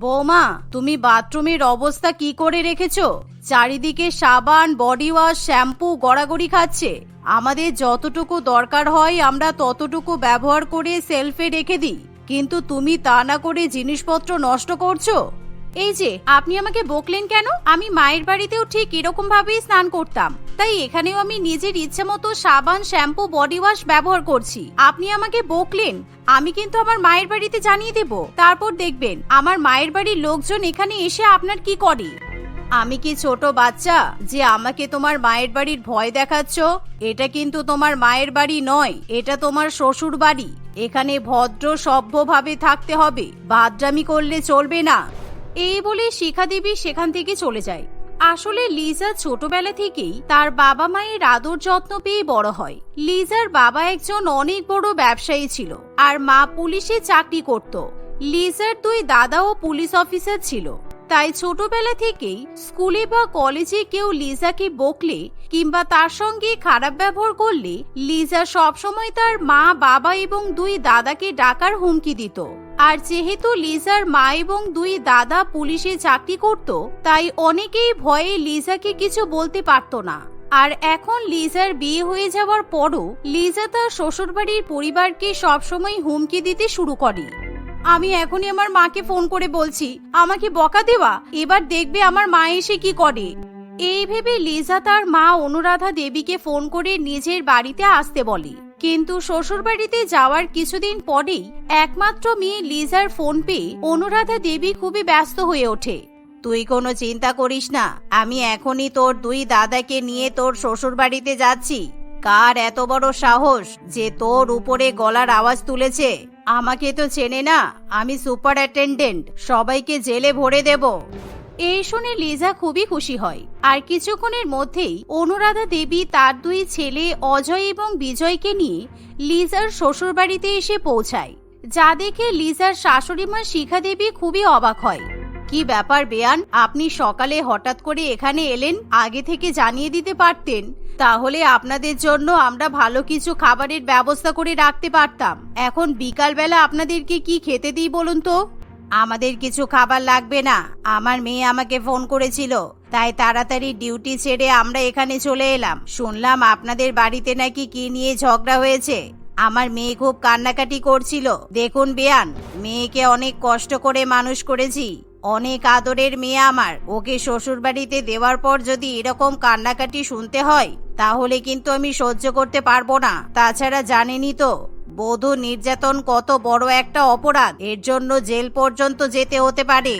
বৌমা, তুমি বাথরুমের অবস্থা কি করে রেখেছো? চারিদিকে সাবান বডি ওয়াশ শ্যাম্পু গড়াগড়ি খাচ্ছে। আমাদের যতটুকু দরকার হয়, আমরা ততটুকু ব্যবহার করে সেলফে রেখে দিই। কিন্তু তুমি তা না করে জিনিসপত্র নষ্ট করছ? এই যে, আপনি আমাকে বকলেন কেন? আমি মায়ের বাড়িতেও ঠিক এরকম ভাবেই স্নান করতাম। তাই এখানেও আমি নিজের ইচ্ছে মতো সাবান, শ্যাম্পু, বডি ওয়াশ ব্যবহার করছি। আপনি আমাকে বকলেন, আমি কিন্তু আমার মায়ের বাড়িতে জানিয়ে দেব। তারপর দেখবেন, আমার মায়ের বাড়ির লোকজন এখানে এসে আপনার কি করে? আমি কি ছোট বাচ্চা যে আমাকে তোমার মায়ের বাড়ির ভয় দেখাচ্ছ? এটা কিন্তু তোমার মায়ের বাড়ি নয়, এটা তোমার শ্বশুর বাড়ি। এখানে ভদ্র, সভ্যভাবে থাকতে হবে, বাদরামি করলে চলবে না। এই বলে শিখা দেবী সেখান থেকে চলে যায়। আসলে লিজা ছোটবেলা থেকেই তার বাবা মায়ের আদর যত্ন পেয়ে বড় হয়। লিজার বাবা একজন অনেক বড় ব্যবসায়ী ছিল আর মা পুলিশে চাকরি করত। লিজার দুই দাদাও পুলিশ অফিসার ছিল। তাই ছোটবেলা থেকেই স্কুলে বা কলেজে কেউ লিজাকে বকলে কিংবা তার সঙ্গে খারাপ ব্যবহার করলে লিজা সবসময় তার মা, বাবা এবং দুই দাদাকে ডাকার হুমকি দিত। আর যেহেতু লিজার মা এবং দুই দাদা পুলিশে চাকরি করত, তাই অনেকেই ভয়ে লিজাকে কিছু বলতে পারত না। আর এখন লিজার বিয়ে হয়ে যাওয়ার পরও লিজা তার শ্বশুরবাড়ির পরিবারকে সবসময় হুমকি দিতে শুরু করে। আমি এখনই আমার মাকে ফোন করে বলছি, আমাকে বকা দেওয়া। এবার দেখবে আমার মা এসে কি করে। এই ভেবে লিজা তার মা অনুরাধা দেবীকে ফোন করে নিজের বাড়িতে আসতে বলে। কিন্তু শ্বশুরবাড়িতে যাওয়ার কিছুদিন পরেই একমাত্র মেয়ে লিজার ফোন পেয়ে অনুরাধা দেবী খুবই ব্যস্ত হয়ে ওঠে। তুই কোনো চিন্তা করিস না, আমি এখনই তোর দুই দাদাকে নিয়ে তোর শ্বশুর বাড়িতে যাচ্ছি। কার এত বড় সাহস যে তোর উপরে গলার আওয়াজ তুলেছে? আমাকে তো চেনে না, আমি সুপার অ্যাটেন্ডেন্ট, সবাইকে জেলে ভরে দেব। এই শুনে লিজা খুবই খুশি হয়। আর কিছুক্ষণের মধ্যেই অনুরাধা দেবী তার দুই ছেলে অজয় এবং বিজয়কে নিয়ে লিজার শ্বশুরবাড়িতে এসে পৌঁছায়। যা দেখে লিজার শাশুড়িমা শিখা দেবী খুবই অবাক হয়। কি ব্যাপার বেয়ান? আপনি সকালে হঠাৎ করে এখানে এলেন, আগে থেকে জানিয়ে দিতে পারতেন। তাহলে আপনাদের জন্য আমরা ভালো কিছু খাবারের ব্যবস্থা করে রাখতে পারতাম। এখন বিকালবেলা আপনাদেরকে কি খেতে দিই বলুন তো? আমাদের কিছু খাবার লাগবে না। আমার মেয়ে আমাকে ফোন করেছিল। তাই তাড়াতাড়ি ডিউটি ছেড়ে আমরা এখানে চলে এলাম। শুনলাম আপনাদের বাড়িতে নাকি কি নিয়ে ঝগড়া হয়েছে। আমার মেয়ে খুব কান্নাকাটি করছিল। দেখুন বেয়ান, মেয়েকে অনেক কষ্ট করে মানুষ করেছি। অনেক আদরের মেয়ে আমার। ওকে শ্বশুর বাড়িতে দেওয়ার পর যদি এরকম কান্নাকাটি শুনতে হয়, তাহলে কিন্তু আমি সহ্য করতে পারব না। তাছাড়া জানেনই তো, বধূ নির্যাতন কত বড় একটা অপরাধ। এর জন্য জেল পর্যন্ত যেতে হতে পারে।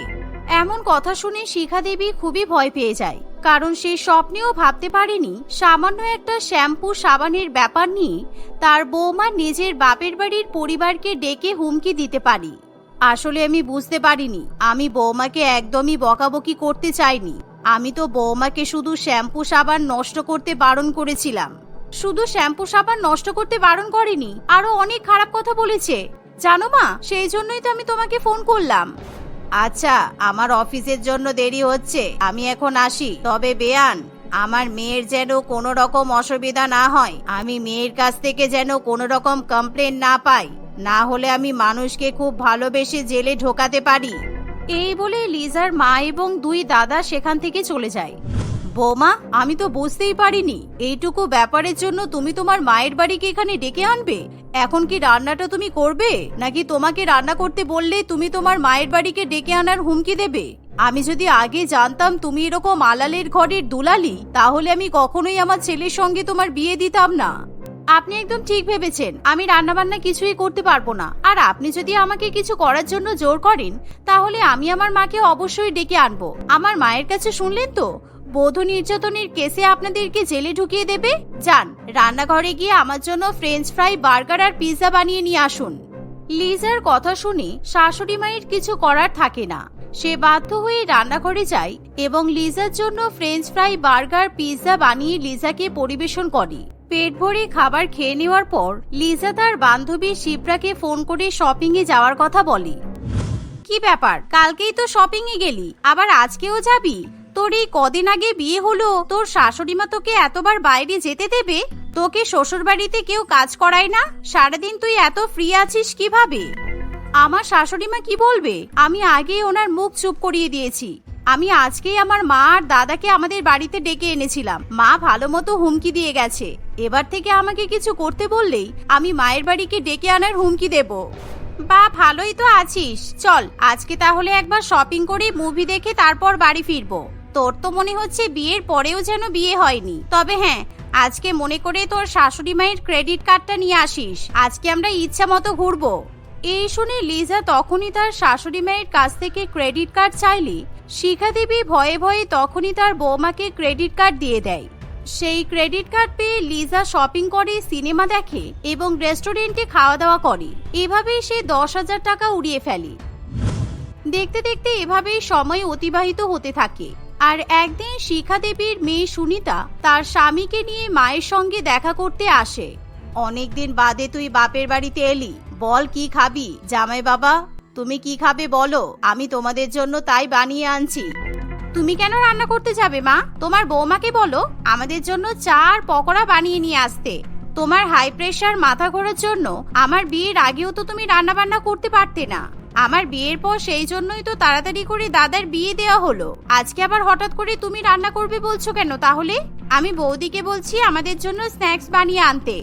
এমন কথা শুনে শিখা দেবী খুবই ভয় পেয়ে যায়। কারণ সে স্বপ্নেও ভাবতে পারেনি, সামান্য একটা শ্যাম্পু সাবানের ব্যাপার নিয়ে তার বৌমা নিজের বাপের বাড়ির পরিবারকে ডেকে হুমকি দিতে পারি। আসলে আমি বুঝতে পারিনি। আমি বৌমাকে একদমই বকাবকি করতে চাইনি। আমি তো বৌমাকে শুধু শ্যাম্পু সাবান নষ্ট করতে বারণ করেছিলাম। শুধু শ্যাম্পু সাবান নষ্ট করতে বারণ করেনি আরও অনেক খারাপ কথা বলেছে। জানো মা, সেই জন্যই তো আমি তোমাকে ফোন করলাম। আচ্ছা আমার অফিসের জন্য দেরি হচ্ছে। আমি এখন আসি। তবে বেয়ান, আমার মেয়ের যেন কোনো রকম অসুবিধা না হয়। আমি মেয়ের কাছ থেকে যেন কোনো রকম কমপ্লেন না পাই। না হলে আমি মানুষকে খুব ভালোবেসে জেলে ঢোকাতে পারি। এই বলে লিজার মা এবং দুই দাদা সেখান থেকে চলে যায়। বৌমা, আমি তো বুঝতেই পারিনি। এইটুকু ব্যাপারের জন্য তুমি তোমার মায়ের বাড়িকে এখানে ডেকে আনবে? এখন কি রান্নাটা তুমি করবে? নাকি তোমাকে রান্না করতে বললে তুমি তোমার মায়ের বাড়িকে ডেকে আনার হুমকি দেবে? আমি যদি আগে জানতাম তুমি এরকম আলালের ঘরের দুলালি, তাহলে আমি কখনোই আমার ছেলের সঙ্গে তোমার বিয়ে দিতাম না। আপনি একদম ঠিক ভেবেছেন। আমি রান্নাবান্না কিছুই করতে পারব না। আর আপনি যদি আমাকে কিছু করার জন্য জোর করেন, তাহলে আমি আমার মাকে অবশ্যই ডেকে আনব। আমার মায়ের কাছে শুনলেন তো? বধূ নির্যাতনের কেসে আপনাদেরকে জেলে ঢুকিয়ে দেবে? যান, রান্নাঘরে গিয়ে আমার জন্য ফ্রেঞ্চ ফ্রাই বার্গার আর পিৎজা বানিয়ে নিয়ে আসুন। লিজার কথা শুনে শাশুড়ি মায়ের কিছু করার থাকে না। সে বাধ্য হয়ে রান্নাঘরে যায় এবং লিজার জন্য ফ্রেঞ্চ ফ্রাই, বার্গার, পিৎজা বানিয়ে লিজাকে পরিবেশন করে। পেট ভরে খাবার খেয়ে নেওয়ার পর লিজা তার বান্ধবী শিপ্রাকে ফোন করে শপিং এ যাওয়ার কথা বলে। কি ব্যাপার? কালকেই তো শপিং এ গেলি, আবার আজকেও যাবি? তোর এই কদিন আগে বিয়ে হলো, তোর শাশুড়ি মা তোকে এতবার বাইরে যেতে দেবে? তোকে শ্বশুর বাড়িতে কেউ কাজ করায় না? সারাদিন তুই এত ফ্রি আছিস কীভাবে? আমার শাশুড়ি মা কি বলবে? আমি আগেই ওনার মুখ চুপ করিয়ে দিয়েছি। আমি আজকেই আমার মা আর দাদাকে আমাদের বাড়িতে ডেকে এনেছিলাম। মা ভালো মতো হুমকি দিয়ে গেছে। এবার থেকে আমাকে কিছু করতে বললেই আমি মায়ের বাড়িকে ডেকে আনার হুমকি দেব। বা, ভালোই তো আছিস। চল, আজকে তাহলে একবার শপিং করে মুভি দেখে তারপর বাড়ি ফিরবো। তোর তো মনে হচ্ছে বিয়ের পরেও যেন বিয়ে হয়নি। তবে হ্যাঁ আজকে মনে করে তোর শাশুড়ি মায়ের ক্রেডিট কার্ডটা নিয়ে আসিস। আজকে আমরা ইচ্ছা মতো ঘুরবো। এই শুনে লিজা তখনই তার শাশুড়ি মায়ের কাছ থেকে ক্রেডিট কার্ড চাইলে, শিখা দেবী ভয়ে ভয়ে তখনই তার বৌমাকে ক্রেডিট কার্ড দিয়ে দেয়। সেই ক্রেডিট কার্ড পেয়ে লিজা শপিং করে, সিনেমা দেখে এবং রেস্টুরেন্টে খাওয়া দাওয়া করে। এভাবেই সে দশ হাজার টাকা উড়িয়ে ফেলে। দেখতে দেখতে এভাবেই সময় অতিবাহিত হতে থাকে। আর একদিন শিখা দেবীর মেয়ে সুনিতা তার স্বামীকে নিয়ে মায়ের সঙ্গে দেখা করতে আসে। অনেকদিন বাদে তুই বাপের বাড়িতে এলি। বল কি খাবি? জামাই বাবা, তুমি কি খাবে বলো? আমি তোমাদের জন্য তাই বানিয়ে আনছি। তুমি কেন রান্না করতে যাবে মা? তোমার বৌমাকে বলো। আমাদের জন্য চার পকোড়া বানিয়ে নিয়ে আসতে। তোমার হাই প্রেশার মাথা ঘোরার জন্য আমার বিয়ের আগেও তো তুমি রান্না বান্না করতে পারতে না। আমার বিয়ের পর সেই জন্যই তো তাড়াতাড়ি করে দাদার বিয়ে দেওয়া হলো। আজকে আবার হঠাৎ করে তুমি রান্না করবে বলছো কেন তাহলে? আমি বৌদিকে বলছি আমাদের জন্য স্ন্যাক্স বানিয়ে আনতে।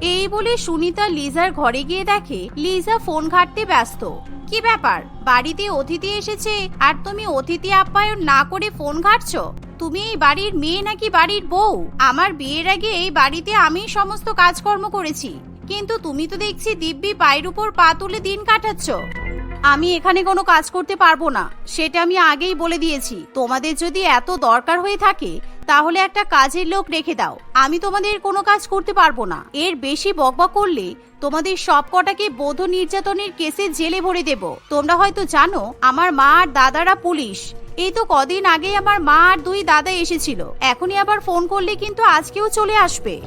এই বলে সুনিতা লিজার ঘরে গিয়ে দেখে, লিজা ফোন ঘাটতে ব্যস্ত। কি ব্যাপার? বাড়িতে অতিথি এসেছে? আর তুমি অতিথি আপ্যায়ন না করে ফোন ঘাটছো? তুমি এই বাড়ির মেয়ে নাকি বাড়ির বউ? আমার বিয়ের আগে এই বাড়িতে আমি সমস্ত কাজকর্ম করেছি। কিন্তু তুমি তো দেখছি দিব্যি পায়ের উপর পা তুলে দিন কাটাচ্ছ। আমি এখানে কোনো কাজ করতে পারব না। সেটা আমি আগেই বলে দিয়েছি। তোমাদের যদি এত দরকার হয়ে থাকে, তাহলে একটা কাজের লোক রেখে দাও। আমি তোমাদের কোনো কাজ করতে পারব না। এর বেশি বকবক করলে তোমাদের সব কটাকে বোধ নির্যাতনের কেসে জেলে ভরে দেব। তোমরা হয়তো জানো, আমার মা আর দাদারা পুলিশ। এই তো কদিন আগেই আমার মা আর দুই দাদা এসেছিল। এখনই আবার ফোন করলে কিন্তু আজকেও চলে আসবে।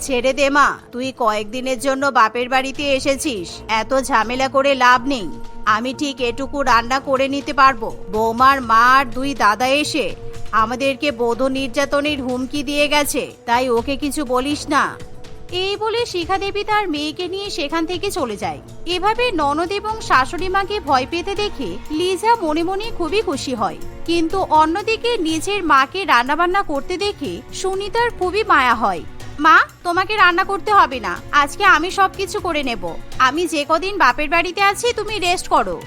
ছেড়ে দে মা, তুই কয়েকদিনের জন্য বাপের বাড়িতে এসেছিস। এত ঝামেলা করে লাভ নেই। আমি ঠিক এটুকু রান্না করে নিতে পারব। বৌমার মা আর দুই দাদা এসে আমাদেরকে বোধ নির্যাতনের হুমকি দিয়ে গেছে, তাই ওকে কিছু বলিস না। এই বলে শিখা দেবী তার মেয়েকে নিয়ে সেখান থেকে চলে যায়। এভাবে ননদ এবং শাশুড়ি মাকে ভয় পেতে দেখে লিজা মনে মনে খুবই খুশি হয়। কিন্তু অন্যদিকে নিজের মাকে রান্নাবান্না করতে দেখে সুনিতার খুবই মায়া হয়। মা তোমাকে রান্না করতে হবে না। আজকে আমি সব কিছু করে নেব। আমি যে কদিন বাপের বাড়িতে আছি তুমি রেস্ট করো।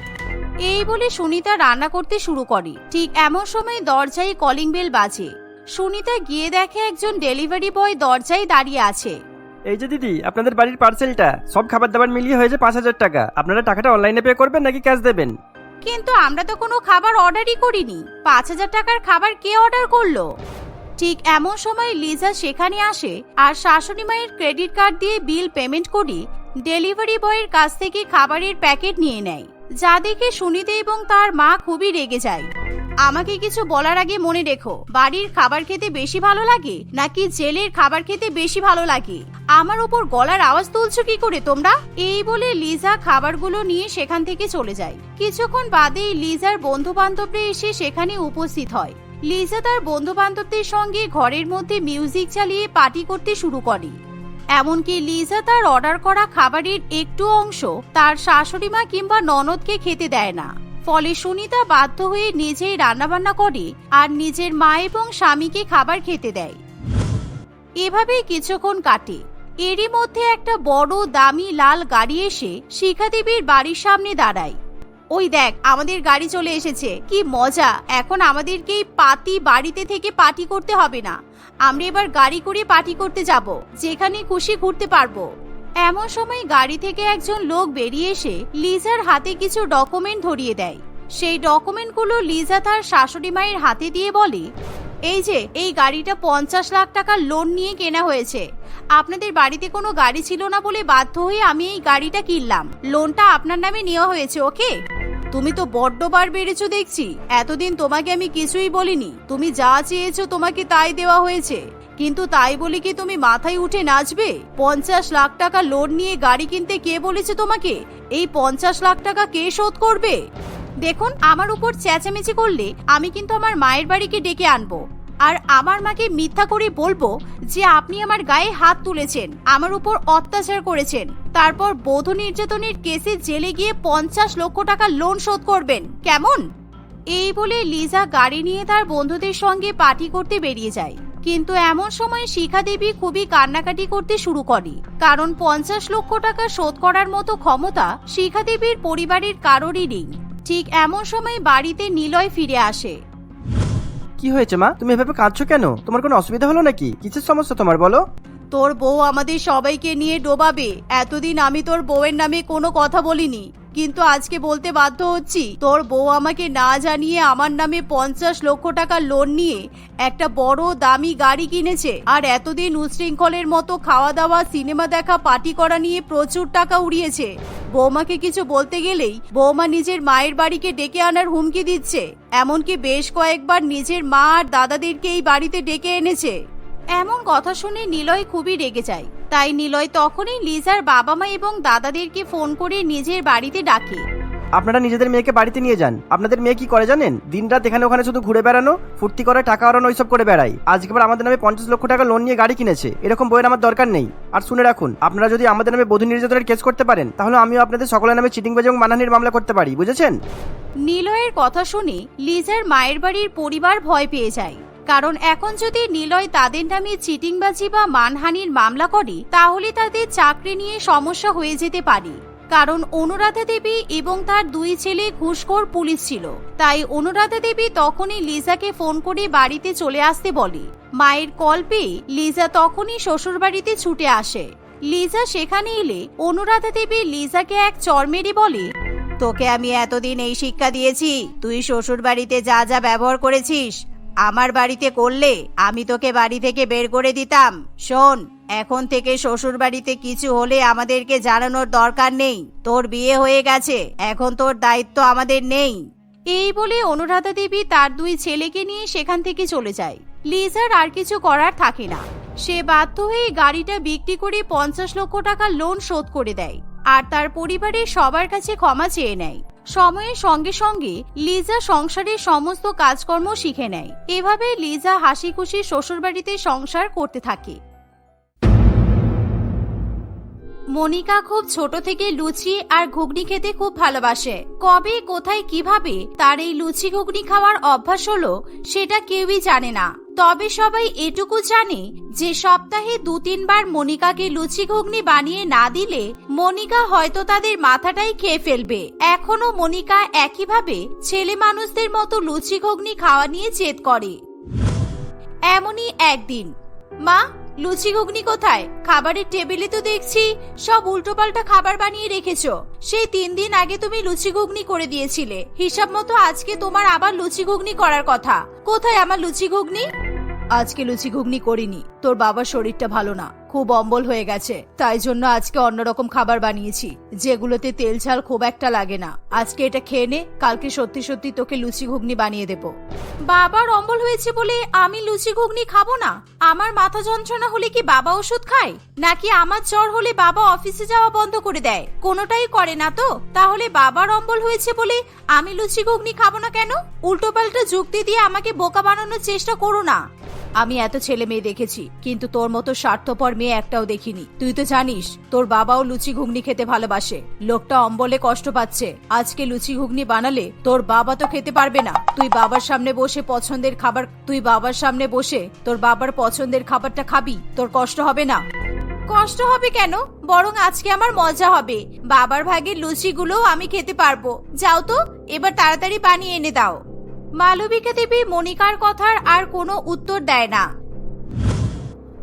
এই বলে সুনিতা রান্না করতে শুরু করে। ঠিক এমন সময় দরজায় কলিং বেল বাজে। সুনিতা গিয়ে দেখে একজন ডেলিভারি বয় দরজায় দাঁড়িয়ে আছে। এই যে দিদি আপনাদের বাড়ির পার্সেলটা সব খাবার দাবার মিলিয়ে হয়েছে পাঁচ হাজার টাকা। আপনারা টাকাটা অনলাইনে পে করবেন নাকি ক্যাশ দেবেন? কিন্তু আমরা তো কোনো খাবার অর্ডারই করিনি। পাঁচ হাজার টাকার খাবার কে অর্ডার করল? ঠিক এমন সময় লিজা সেখানে আসে আর শাশুড়ি মায়ের ক্রেডিট কার্ড দিয়ে বিল পেমেন্ট করে ডেলিভারি বয়ের কাছ থেকে খাবারের প্যাকেট নিয়ে নেয়। যা দেখে সুনিতে এবং তার মা খুবই রেগে যায়। আমাকে কিছু বলার আগে মনে রেখো, বাড়ির খাবার খেতে বেশি ভালো লাগে নাকি জেলের খাবার খেতে বেশি ভালো লাগে? আমার উপর গলার আওয়াজ তুলছো কি করে তোমরা? এই বলে লিজা খাবারগুলো নিয়ে সেখান থেকে চলে যায়। কিছুক্ষণ বাদেই লিজার বন্ধু বান্ধবরা এসে সেখানে উপস্থিত হয়। লিজা তার বন্ধু বান্ধবদের সঙ্গে ঘরের মধ্যে মিউজিক চালিয়ে পার্টি করতে শুরু করে। এমনকি লিজা তার অর্ডার করা খাবারের একটু অংশ তার শাশুড়ি মা কিংবা ননদকে খেতে দেয় না। ফলে সুনিতা বাধ্য হয়ে নিজেই রান্নাবান্না করে আর নিজের মা এবং স্বামীকে খাবার খেতে দেয়। এভাবেই কিছুক্ষণ কাটে। এরই মধ্যে একটা বড় দামি লাল গাড়ি এসে শিখা দেবীর বাড়ির সামনে দাঁড়ায়। ওই দেখ, আমাদের গাড়ি চলে এসেছে। কি মজা, এখন আমাদেরকে পাতি বাড়িতে থেকে পার্টি করতে হবে না। আমরা এবার গাড়ি করে পার্টি করতে যাব, যেখানে খুশি ঘুরতে পারব। এমন সময় গাড়ি থেকে একজন লোক বেরিয়ে এসে লিজার হাতে কিছু ডকুমেন্ট ধরিয়ে দেয়। সেই ডকুমেন্টগুলো লিজা তার শাশুড়ি মায়ের হাতে দিয়ে বলে, এই যে, এই গাড়িটা পঞ্চাশ লাখ টাকার লোন নিয়ে কেনা হয়েছে। আপনাদের বাড়িতে কোনো গাড়ি ছিল না বলে বাধ্য হয়ে আমি এই গাড়িটা কিনলাম। লোনটা আপনার নামে নেওয়া হয়েছে ওকে তুমি তো বড্ড বার বেড়েছ দেখছি। এতদিন তোমাকে আমি কিছুই বলিনি। তুমি যা চেয়েছো তোমাকে তাই দেওয়া হয়েছে। কিন্তু তাই বলি কি তুমি মাথায় উঠে নাচবে? পঞ্চাশ লাখ টাকা লোন নিয়ে গাড়ি কিনতে কে বলেছে তোমাকে? এই পঞ্চাশ লাখ টাকা কে শোধ করবে? দেখুন, আমার উপর চেঁচামেচি করলে আমি কিন্তু আমার মায়ের বাড়িকে ডেকে আনব। আর আমার মাকে মিথ্যা করে বলব যে আপনি আমার গায়ে হাত তুলেছেন, আমার উপর অত্যাচার করেছেন। তারপর বধূ নির্যাতনের কেসে জেলে গিয়ে পঞ্চাশ লক্ষ টাকা লোন শোধ করবেন। কেমন? এই বলে লিজা গাড়ি নিয়ে তার বন্ধুদের সঙ্গে পার্টি করতে বেরিয়ে যায়। কিন্তু এমন সময় শিখা দেবী খুবই কান্নাকাটি করতে শুরু করে। কারণ পঞ্চাশ লক্ষ টাকা শোধ করার মতো ক্ষমতা শিখা দেবীর পরিবারের কারোরই নেই। ঠিক এমন সময় বাড়িতে নিলয় ফিরে আসে। কি হয়েছে, মা? তুমি এভাবে কাঁদছো কেন? তোমার কোনো অসুবিধা হলো নাকি? কিসের সমস্যা তোমার, বলো? তোর বউ আমাদের সবাইকে নিয়ে ডোবাবে। এতদিন আমি তোর বউয়ের নামে কোনো কথা বলিনি। কিন্তু আজকে বলতে বাধ্য হচ্ছি, তোর বউ আমাকে না জানিয়ে আমার নামে পঞ্চাশ লক্ষ টাকা লোন নিয়ে একটা বড় দামি গাড়ি কিনেছে। আর এতদিন উশৃঙ্খলের মতো খাওয়া দাওয়া সিনেমা দেখা, পার্টি করা নিয়ে প্রচুর টাকা উড়িয়েছে। বৌমাকে কিছু বলতে গেলেই বৌমা নিজের মায়ের বাড়িকে ডেকে আনার হুমকি দিচ্ছে। এমনকি বেশ কয়েকবার নিজের মা আর দাদাদেরকে এই বাড়িতে ডেকে এনেছে। এমন কথা শুনে নিলয় খুবই রেগে যায়। তাই নিলয় তখনই লিজার বাবা মা এবং দাদাদেরকে ফোন করে নিজের বাড়িতে ডাকে। আপনারা নিজেদের মেয়েকে বাড়িতে নিয়ে যান। আপনাদের মেয়ে কি করে জানেন? দিনরাত এখানে ওখানে শুধু ঘুরে বেড়ানো ফুর্তি করে টাকা ওড়ানো ওইসব করে বেড়াই আজকে আবার আমাদের নামে পঞ্চাশ লক্ষ টাকা লোন নিয়ে গাড়ি কিনেছে। এরকম বইয়ের আমার দরকার নেই। আর শুনে রাখুন আপনারা যদি আমাদের নামে বধূ নির্যাতনের কেস করতে পারেন তাহলে আমিও আপনাদের সকলের নামে চিটিং চিটিংবাজি এবং মানহানির মামলা করতে পারি বুঝেছেন? নিলয়ের কথা শুনে লিজার মায়ের বাড়ির পরিবার ভয় পেয়ে যায়। কারণ এখন যদি নিলয় তাদের নামে চিটিংবাজি বা মানহানির মামলা করে, তাহলে তাদের চাকরি নিয়ে সমস্যা হয়ে যেতে পারে। কারণ অনুরাধা দেবী এবং তার দুই ছেলে ঘুষখোর পুলিশ ছিল। তাই অনুরাধা দেবী তখনই লিজাকে ফোন করে বাড়িতে চলে আসতে বলে। মায়ের কল পেয়ে লিজা তখনই শ্বশুরবাড়িতে ছুটে আসে। লিজা সেখানে এলে অনুরাধা দেবী লিজাকে এক চর মেরে বলে, তোকে আমি এতদিন এই শিক্ষা দিয়েছি। তুই শ্বশুর বাড়িতে যা যা ব্যবহার করেছিস আমার বাড়িতে করলে আমি তোকে বাড়ি থেকে বের করে দিতাম। শোন, এখন থেকে শ্বশুর বাড়িতে কিছু হলে আমাদেরকে জানানোর দরকার নেই। তোর বিয়ে হয়ে গেছে, এখন তোর দায়িত্ব আমাদের নেই। এই বলে অনুরাধা দেবী তার দুই ছেলেকে নিয়ে সেখান থেকে চলে যায়। লিজার আর কিছু করার থাকে না। সে বাধ্য হয়ে গাড়িটা বিক্রি করে পঞ্চাশ লক্ষ টাকা লোন শোধ করে দেয়। আর তার পরিবারের সবার কাছে ক্ষমা চেয়ে নেয়। সময়ের সঙ্গে সঙ্গে লিজা সংসারের সমস্ত কাজকর্ম শিখে নেয়। এভাবে লিজা হাসি খুশি শ্বশুরবাড়িতে সংসার করতে থাকে। মনিকা খুব ছোট থেকে লুচি আর ঘুগনি খেতে খুব ভালোবাসে। কবে, কোথায়, কীভাবে তার এই লুচি ঘুগনি খাওয়ার অভ্যাস হলো, সেটা কেউই জানে না। তবে সবাই এটুকু জানে যে সপ্তাহে দু তিনবার মনিকাকে লুচি ঘুগনি বানিয়ে না দিলে মনিকা হয়তো তাদের মাথাটাই খেয়ে ফেলবে। এখনও মনিকা একইভাবে ছেলে মানুষদের মতো লুচি ঘুগনি খাওয়া নিয়ে জেদ করে। এমনই একদিন। মা লুচি ঘুগনি কোথায়? খাবারের টেবিলে তো দেখছি সব উল্টোপাল্টা খাবার বানিয়ে রেখেছো। সেই তিন দিন আগে তুমি লুচি ঘুগনি করে দিয়েছিলে। হিসাব মতো আজকে তোমার আবার লুচি ঘুগনি করার কথা। কোথায় আমার লুচি ঘুগনি? আজকে লুচি ঘুগনি করিনি। তোর বাবার শরীরটা ভালো না। খুব অম্বল হয়ে গেছে। তাই জন্য আজকে অন্যরকম খাবার বানিয়েছি, যেগুলোতে তেল ঝাল খুব একটা লাগে না। আজকে এটা খেয়ে নে, কালকে সত্যি সত্যি তোকে লুচি ঘুগনি বানিয়ে দেব। বাবার অম্বল হয়েছে বলে আমি লুচি ঘুগনি খাব না? আমার মাথা যন্ত্রণা হলে কি বাবা ওষুধ খায়? নাকি আমার জ্বর হলে বাবা অফিসে যাওয়া বন্ধ করে দেয়? কোনোটাই করে না তো? তাহলে বাবার অম্বল হয়েছে বলে আমি লুচি ঘুগনি খাব না কেন? উল্টোপাল্টা যুক্তি দিয়ে আমাকে বোকা বানানোর চেষ্টা করো না। আমি এত ছেলে মেয়ে দেখেছি, কিন্তু তোর মতো স্বার্থপর মেয়ে একটাও দেখিনি। তুই তো জানিস, তোর বাবাও লুচি ঘুগনি খেতে ভালোবাসে। লোকটা অম্বলে কষ্ট পাচ্ছে। আজকে লুচি ঘুগনি বানালে তোর বাবা তো খেতে পারবে না। তুই বাবার সামনে বসে পছন্দের খাবার, তুই বাবার সামনে বসে তোর বাবার পছন্দের খাবারটা খাবি, তোর কষ্ট হবে না। কষ্ট হবে কেন? বরং আজকে আমার মজা হবে। বাবার ভাগের লুচিগুলো আমি খেতে পারব। যাও তো, এবার তাড়াতাড়ি বানিয়ে এনে দাও। মালবিকা দেবী মনিকার কথার আর কোনো উত্তর দেয় না।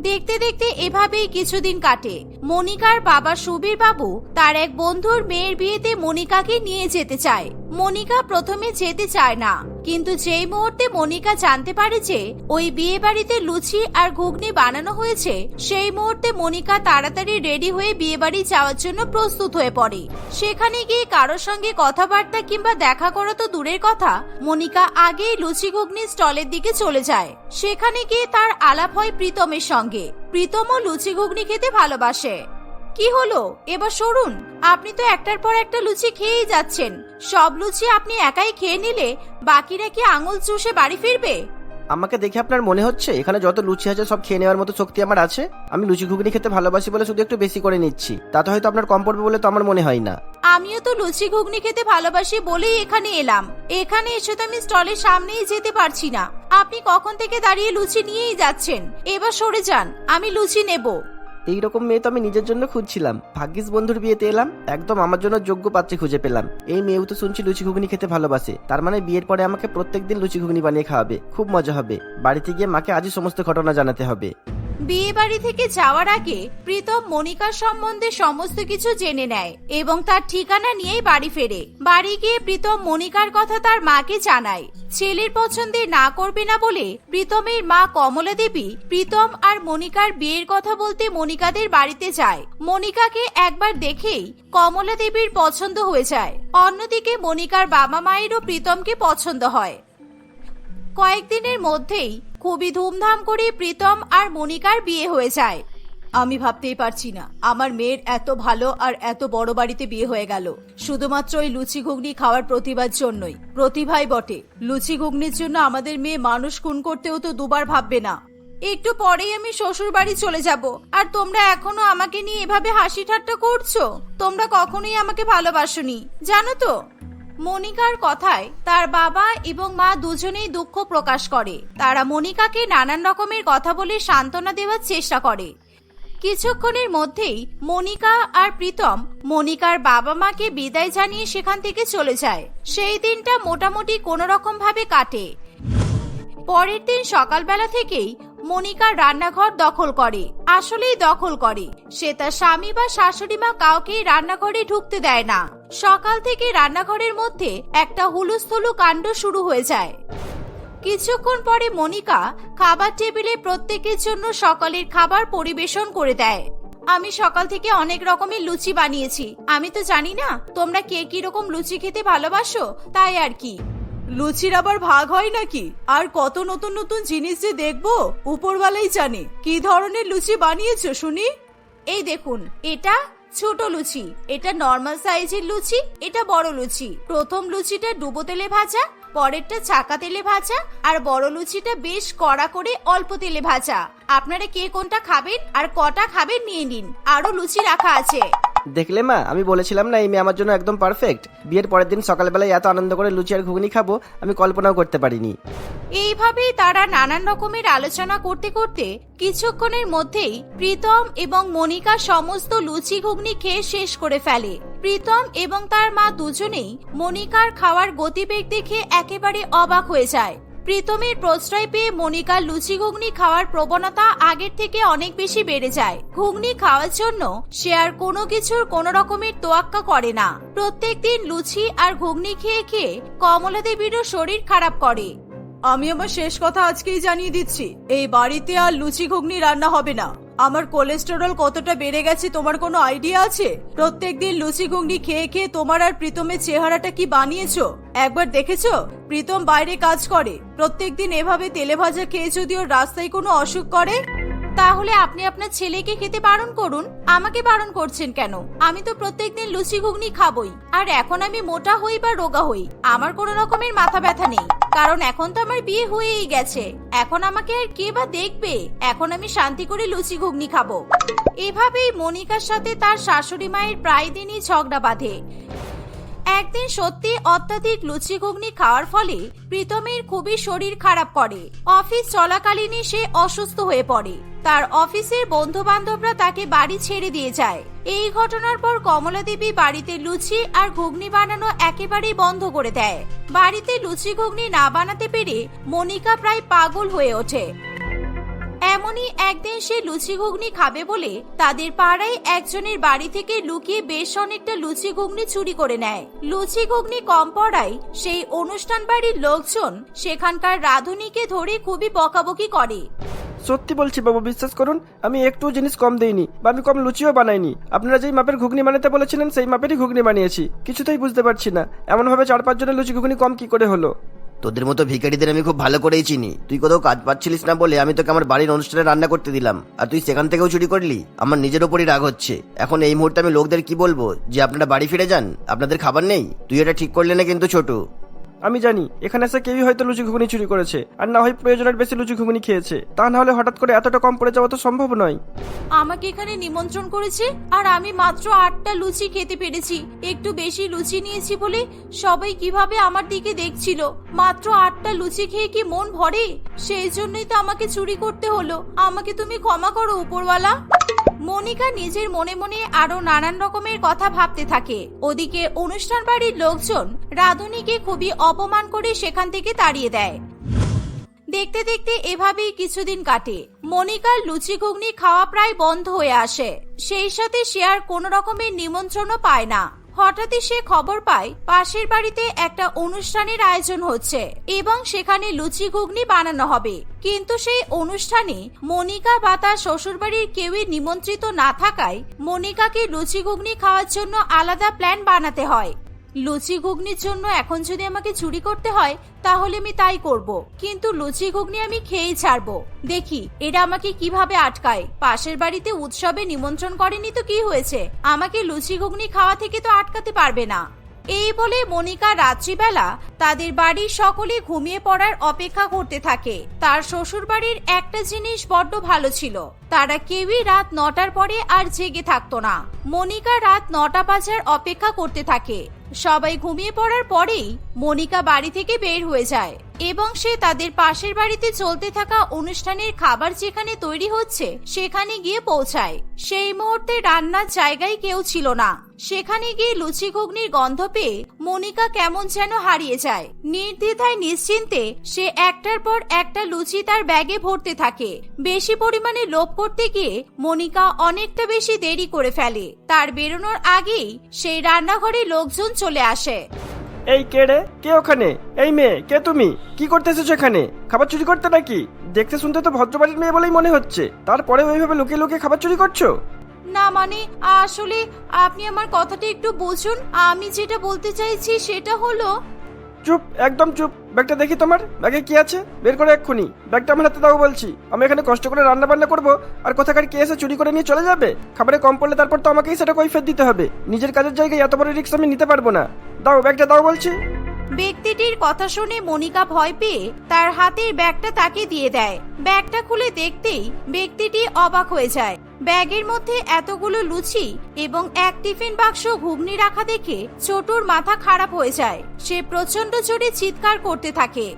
দেখতে দেখতে এভাবেই কিছুদিন কাটে। মনিকার বাবা সুবীর বাবু তার এক বন্ধুর মেয়ের বিয়েতে মনিকাকে নিয়ে যেতে চায়। মনিকা প্রথমে যেতে চায় না। কিন্তু যেই মুহূর্তে মনিকা জানতে পারে যে ওই বিয়ে বাড়িতে লুচি আর ঘুগনি বানানো হয়েছে, সেই মুহূর্তে মনিকা তাড়াতাড়ি রেডি হয়ে বিয়ে বাড়ি যাওয়ার জন্য প্রস্তুত হয়ে পড়ে। সেখানে গিয়ে কারোর সঙ্গে কথাবার্তা কিংবা দেখা করা তো দূরের কথা, মনিকা আগেই লুচি ঘুগনি স্টলের দিকে চলে যায়। সেখানে গিয়ে তার আলাপ হয় প্রীতমের সঙ্গে। প্রীতমও লুচি ঘুগনি খেতে ভালোবাসে। কি হলো? এবার সরুন। আপনি তো একটার পর একটা লুচি খেয়েই যাচ্ছেন। সব লুচি আপনি একাই খেয়ে নিলে বাকিরা কি আঙুল চুষে বাড়ি ফিরবে? আমাকে দেখে আপনার মনে হচ্ছে? এখানে যত লুচি আছে সব খেয়ে নেওয়ার মতো শক্তি আমার আছে? আমি লুচি ঘুগনি খেতে ভালোবাসি বলে শুধু একটু বেশি করে নিচ্ছি। তাতে হয়তো আপনার কম পড়বে বলে তো আমার মনে হয় না। আমিও তো লুচি ঘুগনি খেতে ভালোবাসি বলেই এখানে এলাম। এখানে এসে তো আমি স্টলের সামনেই যেতে পারছি না। আপনি কখন থেকে দাঁড়িয়ে লুচি নিয়েই যাচ্ছেন? এবার সরে যান আমি লুচি নেব। এইরকম মেয়ে তো আমি নিজের জন্য খুঁজছিলাম। ভাগ্যিস বন্ধুর বিয়েতে এলাম, একদম আমার জন্য যোগ্য পাত্রী খুঁজে পেলাম। এই মেয়েও তো শুনছি লুচি ঘুগনি খেতে ভালোবাসে। তার মানে বিয়ের পরে আমাকে প্রত্যেকদিন লুচি ঘুগনি বানিয়ে খাওয়াবে। খুব মজা হবে। বাড়িতে গিয়ে মাকে আজই সমস্ত ঘটনা জানাতে হবে। বিয়ে বাড়ি থেকে যাওয়ার আগে প্রীতম মনিকার সম্বন্ধে সমস্ত কিছু জেনে নেয় এবং তার ঠিকানা নিয়েই বাড়ি ফেরে। বাড়ি গিয়ে প্রীতম মনিকার কথা তার মাকে জানায়। ছেলের পছন্দে না করবে না বলে প্রীতমের মা কমলা দেবী প্রীতম আর মনিকার বিয়ের কথা বলতে মনিকাদের বাড়িতে যায়। মনিকাকে একবার দেখেই কমলা দেবীর পছন্দ হয়ে যায়। অন্যদিকে মনিকার বাবা মায়েরও প্রীতমকে পছন্দ হয়। কয়েকদিনের মধ্যেই খুবই ধুমধাম করে প্রীতম আর মনিকার বিয়ে হয়ে যায়। আমি ভাবতেই পারছি না, আমার মেয়ের এত ভালো আর এত বড় বাড়িতে বিয়ে হয়ে গেল। শুধুমাত্র ওই লুচি ঘুগনি খাওয়ার প্রতিভার জন্যই। প্রতিভাই বটে, লুচি ঘুগনির জন্য আমাদের মেয়ে মানুষ খুন করতেও তো দুবার ভাববে না। একটু পরেই আমি শ্বশুর বাড়ি চলে যাব। আর তোমরা এখনও আমাকে নিয়ে এভাবে হাসি ঠাট্টা করছ? তোমরা কখনোই আমাকে ভালোবাসোনি, জানো তো? মনিকার কথায় তার বাবা এবং মা দুজনেই দুঃখ প্রকাশ করে। তারা মনিকাকে নানান রকমের কথা বলে সান্ত্বনা দেওয়ার চেষ্টা করে। কিছুক্ষণের মধ্যেই মনিকা আর প্রীতম মনিকার বাবা মাকে বিদায় জানিয়ে সেখান থেকে চলে যায়। সেই দিনটা মোটামুটি কোনো রকম ভাবে কাটে। পরের দিন সকালবেলা থেকেই মনিকা রান্নাঘর দখল করে। আসলেই দখল করে। সে তার স্বামী বা শাশুড়ি মা কাউকেই রান্নাঘরে ঢুকতে দেয় না। সকাল থেকে রান্নাঘরের মধ্যে একটা হুলুস্থুলু কাণ্ড শুরু হয়ে যায়। কিছুক্ষণ পরে মনিকা খাবার টেবিলে প্রত্যেকের জন্য সকালের খাবার পরিবেশন করে দেয়। আমি সকাল থেকে অনেক রকমের লুচি বানিয়েছি। আমি তো জানি না তোমরা কে কি রকম লুচি খেতে ভালোবাসো, তাই আর কি। লুচির আবার ভাগ হয় নাকি? আর কত নতুন নতুন জিনিস যে দেখব, উপরওয়ালাই জানে। কি ধরনের লুচি বানিয়েছো, শুনি? এই দেখুন, এটা ছোট লুচি। এটা নর্মাল সাইজের লুচি, এটা বড় লুচি। প্রথম লুচিটা ডুবো তেলে ভাজা, পরেরটা চাকা তেলে ভাজা, আর বড় লুচিটা বেশ কড়া করে অল্প তেলে ভাজা। আপনারা কে কোনটা খাবেন আর কটা খাবেন নিয়ে নিন। আরও লুচি রাখা আছে। দেখলে মা, আমি বলেছিলাম না এই মেয়ে আমার জন্য একদম পারফেক্ট বিয়ের পরের দিন সকালবেলায় এত আনন্দ করে লুচি আর ঘুগনি খাব, আমি কল্পনাও করতে পারিনি। এইভাবেই তারা নানান রকমের আলোচনা করতে করতে কিছুক্ষণের মধ্যেই প্রীতম এবং মনিকা সমস্ত লুচি ঘুগনি খেয়ে শেষ করে ফেলে। প্রীতম এবং তার মা দুজনেই মনিকার খাওয়ার গতিবেগ দেখে একেবারে অবাক হয়ে যায়। প্রীতমের প্রশ্রয় পেয়ে মনিকার লুচি ঘুগনি খাওয়ার প্রবণতা আগের থেকে অনেক বেশি বেড়ে যায়। ঘুগনি খাওয়ার জন্য সে আর কোনো কিছুর কোনো রকমের তোয়াক্কা করে না। প্রত্যেক দিন লুচি আর ঘুগনি খেয়ে খেয়ে কমলা দেবীরও শরীর খারাপ করে। আমি আমার শেষ কথা আজকেই জানিয়ে দিচ্ছি, এই বাড়িতে আর লুচি ঘুগনি রান্না হবে না। আমার কোলেস্টেরল কতটা বেড়ে গেছে তোমার কোনো আইডিয়া আছে? প্রত্যেক দিন লুচি ঘুগনি খেয়ে খেয়ে তোমার আর প্রীতমের চেহারাটা কি বানিয়েছো? একবার দেখেছ? প্রীতম বাইরে কাজ করে। প্রত্যেক দিন এভাবে তেলে ভাজা খেয়ে যদি ওর রাস্তায় কোনো অসুখ করে? তাহলে আপনি আপনার ছেলেকে খেতে বারণ করুন? আমাকে বারণ করছেন কেন? আমি তো প্রত্যেকদিন লুচি ঘুগনি খাবই। আর এখন আমি মোটা হই বা রোগা হই, আমার কোনো রকমের মাথা ব্যথা নেই। কারণ এখন তো আমার বিয়ে হয়েই গেছে। এখন আমাকে আর কে বা দেখবে? এখন আমি শান্তি করে লুচি ঘুগনি খাব। এভাবেই মনিকার সাথে তার শাশুড়ি মায়ের প্রায় দিনই ঝগড়া বাঁধে। একদিন সত্যি অত্যাধিক লুচি ঘুগনি খাওয়ার ফলে প্রীতমের খুবই শরীর খারাপ করে। অফিস চলাকালীনই সে অসুস্থ হয়ে পড়ে। তার অফিসের বন্ধু বান্ধবরা তাকে বাড়ি ছেড়ে দিয়ে যায়। এই ঘটনার পর কমলা দেবী বাড়িতে লুচি আর ঘুগনি বানানো একেবারেই বন্ধ করে দেয়। বাড়িতে লুচি ঘুগনি না বানাতে পেরে মনিকা প্রায় পাগল হয়ে ওঠে। এমনই একদিন সে লুচি ঘুগনি খাবে বলে তাদের পাড়ায় একজনের বাড়ি থেকে লুকিয়ে বেশ অনেকটা লুচি ঘুগনি চুরি করে নেয়। লুচি ঘুগনি কম পড়ায় সেই অনুষ্ঠান বাড়ির লোকজন সেখানকার রাধুনীকে ধরে খুবই বকাবকি করে। সত্যি বলছি বাবু, বিশ্বাস করুন, আমি একটু জিনিস কম দেইনি বা আমি কম লুচিও বানাইনি। আপনারা যেই মাপের ঘুগনি বানাতে বলেছিলেন, সেই মাপেরই ঘুগনি বানিয়েছি। কিছুতেই বুঝতে পারছি না এমন ভাবে চার পাঁচ জনের লুচি ঘুগনি কম কি করে হলো? তোদের মতো ভিকারিদের আমি খুব ভালো করেই চিনি। তুই কোথাও কাজ পাচ্ছিলিস না বলে আমি তোকে আমার বাড়ির অনুষ্ঠানে রান্না করতে দিলাম। আর তুই সেখান থেকেও চুরি করলি? আমার নিজের ওপরই রাগ হচ্ছে। এখন এই মুহূর্তে আমি লোকদের কি বলব? যে আপনারা বাড়ি ফিরে যান? আপনাদের খাবার নেই? তুই এটা ঠিক করলে না কিন্তু ছোট। আমি জানি, এখানে এসে কেউই হয়তো লুচি ঘুগনি চুরি করেছে, আর না হয় প্রয়োজনের বেশি লুচি ঘুগনি খেয়েছে। তা না হলে হঠাৎ করে এতটা কম পড়ে যাওয়া তো সম্ভব নয়। আমাকে এখানে নিমন্ত্রণ করেছে, আর আমি মাত্র আটটা লুচি খেতে পেরেছি। একটু বেশি লুচি নিয়েছি বলে সবাই কীভাবে আমার দিকে দেখছিল? মাত্র আটটা লুচি খেয়ে কি মন ভরে? সেই জন্যই তো আমাকে চুরি করতে হলো। আমাকে তুমি ক্ষমা করো, উপরওয়ালা। মনিকা নিজের মনে মনে আরও নানান রকমের কথা ভাবতে থাকে। ওদিকে অনুষ্ঠান বাড়ির লোকজন রাধুনীকে খুবই অপমান করে সেখান থেকে তাড়িয়ে দেয়। দেখতে দেখতে এভাবেই কিছুদিন কাটে। মনিকার লুচি ঘুগনি খাওয়া প্রায় বন্ধ হয়ে আসে। সেই সাথে সে আর কোনো রকমের নিমন্ত্রণও পায় না। হঠাৎই সে খবর পায় পাশের বাড়িতে একটা অনুষ্ঠানের আয়োজন হচ্ছে এবং সেখানে লুচি ঘুগনি বানানো হবে। কিন্তু সেই অনুষ্ঠানে মনিকা বা তার শ্বশুরবাড়ির কেউই নিমন্ত্রিত না থাকায় মনিকাকে লুচি ঘুগনি খাওয়ার জন্য আলাদা প্ল্যান বানাতে হয়। লুচি ঘুগনির জন্য এখন যদি আমাকে চুরি করতে হয়, তাহলে আমি তাই করব। কিন্তু লুচি ঘুগনি আমি খেয়েই ছাড়বো। দেখি, এরা আমাকে কীভাবে আটকায়? পাশের বাড়িতে উৎসবে নিমন্ত্রণ করেনি তো কি হয়েছে? আমাকে লুচি ঘুগনি খাওয়া থেকে তো আটকাতে পারবে না। এই বলে মনিকা রাত্রিবেলা তাদের বাড়ির সকলে ঘুমিয়ে পড়ার অপেক্ষা করতে থাকে। তার শ্বশুর বাড়ির একটা জিনিস বড্ড ভালো ছিল। তারা কেউই রাত নটার পরে আর জেগে থাকতো না। মনিকা রাত নটা বাজার অপেক্ষা করতে থাকে। সবাই ঘুমিয়ে পড়ার পরেই মনিকা বাড়ি থেকে বের হয়ে যায় এবং সে তাদের পাশের বাড়িতে চলতে থাকা অনুষ্ঠানের খাবার যেখানে তৈরি হচ্ছে সেখানে গিয়ে পৌঁছায়। সেই মুহূর্তে রান্নার জায়গায় কেউ ছিল না। সেখানে গিয়ে লুচি ঘুগনির গন্ধ পেয়ে মনিকা কেমন যেন হারিয়ে যায়। নির্দ্বিধায় নিশ্চিন্তে সে একটার পর একটা লুচি তার ব্যাগে ভরতে থাকে। বেশি পরিমাণে লোভ করতে গিয়ে মনিকা অনেকটা বেশি দেরি করে ফেলে। তার বেরোনোর আগেই সেই রান্নাঘরে লোকজন চলে আসে। এই কে রে? কে ওখানে? এই মেয়ে, কে তুমি? কি করতেছো এখানে? খাবার চুরি করতে নাকি? দেখতে শুনতে তো ভদ্রবাড়ির মেয়ে বলেই মনে হচ্ছে। তারপরে ওইভাবে লুকিয়ে লুকিয়ে খাবার চুরি করছ? না মানে আসলে আপনি আমার কথাটা একটু বুঝুন আমি যেটা বলতে চাইছি সেটা হলো চুপ একদম চুপ। ব্যাগটা দেখি তোমার? ব্যাগে কি আছে? বের করে এক্ষুনি। ব্যাগটা আমার হাতে দাও বলছি। আমি এখানে কষ্ট করে রান্না বান্না করব আর কোথাকার কে এসে চুরি করে নিয়ে চলে যাবে? খাবারে কম পড়লে তারপর তো আমাকেই সেটা কৈফের দিতে হবে। নিজের কাজের জায়গায় এত বড় রিস্ক আমি নিতে পারব না। দাও ব্যাগটা দাও বলছি। ব্যক্তিটির কথা শুনে মনিকা ভয় পেয়ে তার হাতের ব্যাগটা তাকে দিয়ে দেয়। ব্যাগটা খুলে দেখতেই ব্যক্তিটি অবাক হয়ে যায়। ব্যাগের মধ্যে এতগুলো লুচি এবং এক টিফিন বাক্স ঘুগনি রাখা দেখে ছোটুর মাথা খারাপ হয়ে যায়। সে প্রচণ্ড জোরে চিৎকার করতে থাকে।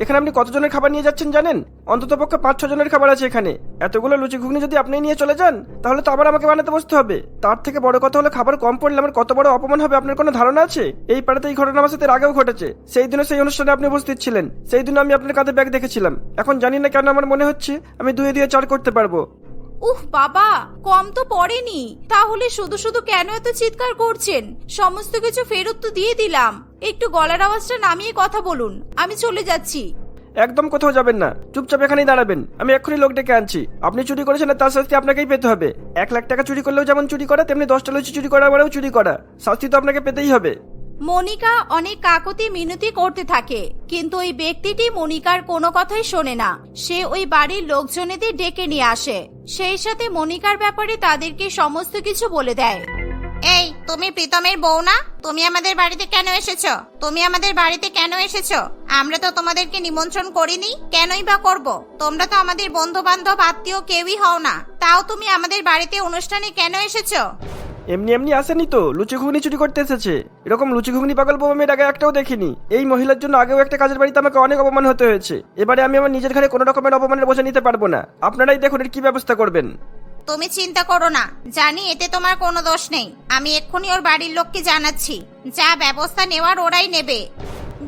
এখানে আপনি কতজনের খাবার নিয়ে যাচ্ছেন জানেন? অন্তত পক্ষে পাঁচ জনের খাবার আছে এখানে। এতগুলো লুচি ঘুগনি যদি আপনি নিয়ে চলে যান, তাহলে তো আবার আমাকে বানাতে বসতে হবে। তার থেকে বড় কথা হলো খাবার কম পড়লে আমার কত বড় অপমান হবে, আপনার কোনো ধারণা আছে? এই পাড়াতে এই ঘটনা আমার সাথে আগেও ঘটেছে। সেই দিনও সেই অনুষ্ঠানে আপনি উপস্থিত ছিলেন। সেই দিনও আমি আপনার কাঁধে ব্যাগ দেখেছিলাম। এখন জানি না কেন আমার মনে হচ্ছে আমি দুয়ে দুয়ে চার করতে পারব। উহ, বাবা, কম তো পড়েনি। তাহলে শুধু শুধু কেন এত চিৎকার করছেন? সমস্ত কিছু ফেরত তো দিয়ে দিলাম। একটু গলার আওয়াজটা নামিয়ে কথা বলুন। আমি চলে যাচ্ছি। একদম কোথাও যাবেন না। চুপচাপ এখানেই দাঁড়াবেন। আমি এক্ষুনি লোক ডেকে আনছি। আপনি চুরি করেছেন তার শাস্তি আপনাকেই পেতে হবে। এক লাখ টাকা চুরি করলেও যেমন চুরি করা, তেমনি দশটা লুচি চুরি করা মানেও চুরি করা। শাস্তি তো আপনাকে পেতেই হবে। মনিকা অনেক কাকতি মিনতি করতে থাকে, কিন্তু ওই ব্যক্তিটি মনিকার কোনো কথাই শোনে না। সে ওই বাড়ির লোকজনেদের ডেকে নিয়ে আসে। সেই সাথে মনিকার ব্যাপারে তাদেরকে সমস্ত কিছু বলে দেয়। এই, তুমি প্রীতমের বউ না? তুমি আমাদের বাড়িতে কেন এসেছ? তুমি আমাদের বাড়িতে কেন এসেছ? আমরা তো তোমাদেরকে নিমন্ত্রণ করিনি। কেনই বা করব? তোমরা তো আমাদের বন্ধু বান্ধব আত্মীয় কেউই হও না। তাও তুমি আমাদের বাড়িতে অনুষ্ঠানে কেন এসেছ? এমনি এমনি আসেনি তো, লুচি ঘুগনি চুরি করতে এসেছে। এরকম লুচি ঘুগনি পাগল বউ আমি আগে একটাও দেখিনি। এই মহিলার জন্য আগেও একটা কাজের বাড়িতে আমাকে অনেক অপমান হতে হয়েছে। এবারে আমি আমার নিজের ঘরে কোনো রকমের অপমানের বোঝা নিতে পারব না। আপনারাই দেখুন এর কি ব্যবস্থা করবেন। তুমি চিন্তা করো না। জানি এতে তোমার কোনো দোষ নেই। আমি এক্ষুনি ওর বাড়ির লোককে জানাচ্ছি। যা ব্যবস্থা নেওয়ার ওরাই নেবে।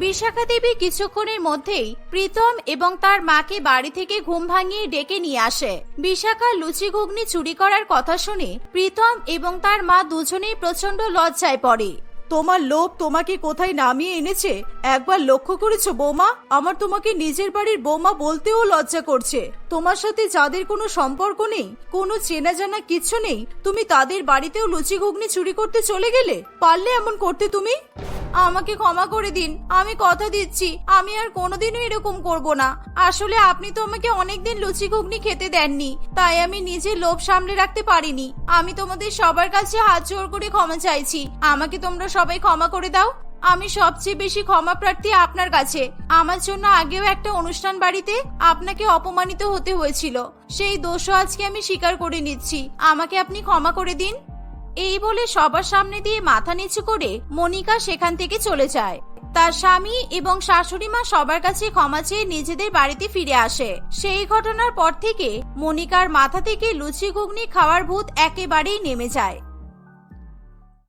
বিশাখা দেবী কিছুক্ষণের মধ্যেই প্রীতম এবং তার মাকে বাড়ি থেকে ঘুম ভাঙিয়ে ডেকে নিয়ে আসে। বিশাখা লুচি ঘুগনি চুরি করার কথা শুনে প্রীতম এবং তার মা দুজনেই প্রচণ্ড লজ্জায় পড়ে। তোমার লোভ তোমাকে কোথায় নামিয়ে এনেছে? একবার লক্ষ্য করেছ বৌমা? আমার তোমাকে নিজের বাড়ির বৌমা বলতেও লজ্জা করছে। তোমার সাথে যাদের কোনো সম্পর্ক নেই, কোনো চেনা জানা কিচ্ছু নেই, তুমি তাদের বাড়িতেও লুচি ঘুগনি চুরি করতে চলে গেলে? পারলে এমন করতে তুমি? আমাকে ক্ষমা করে দিন। আমি কথা দিচ্ছি। আমি আর কোনোদিনও এরকম করব না। আসলে আপনি তো আমাকে অনেকদিন লুচি ঘুগনি খেতে দেননি। তাই আমি নিজের লোভ সামলে রাখতে পারিনি। আমি তোমাদের সবার কাছে হাত জোর করে ক্ষমা চাইছি। আমাকে তোমরা সবাই ক্ষমা করে দাও। আমি সবচেয়ে বেশি ক্ষমা প্রার্থী আপনার কাছে। আমার জন্য আগেও একটা অনুষ্ঠান বাড়িতে আপনাকে অপমানিত হতে হয়েছিল। সেই দোষও আজকে আমি স্বীকার করে নিচ্ছি। আমাকে আপনি ক্ষমা করে দিন। এই বলে সবার সামনে দিয়ে মাথা নিচু করে মনিকা সেখান থেকে চলে যায়। তার স্বামী এবং শাশুড়ি মা সবার কাছে ক্ষমা চেয়ে নিজেদের বাড়িতে ফিরে আসে। সেই ঘটনার পর থেকে মনিকার মাথা থেকে লুচি ঘুগনি খাওয়ার ভূত একেবারেই নেমে যায়।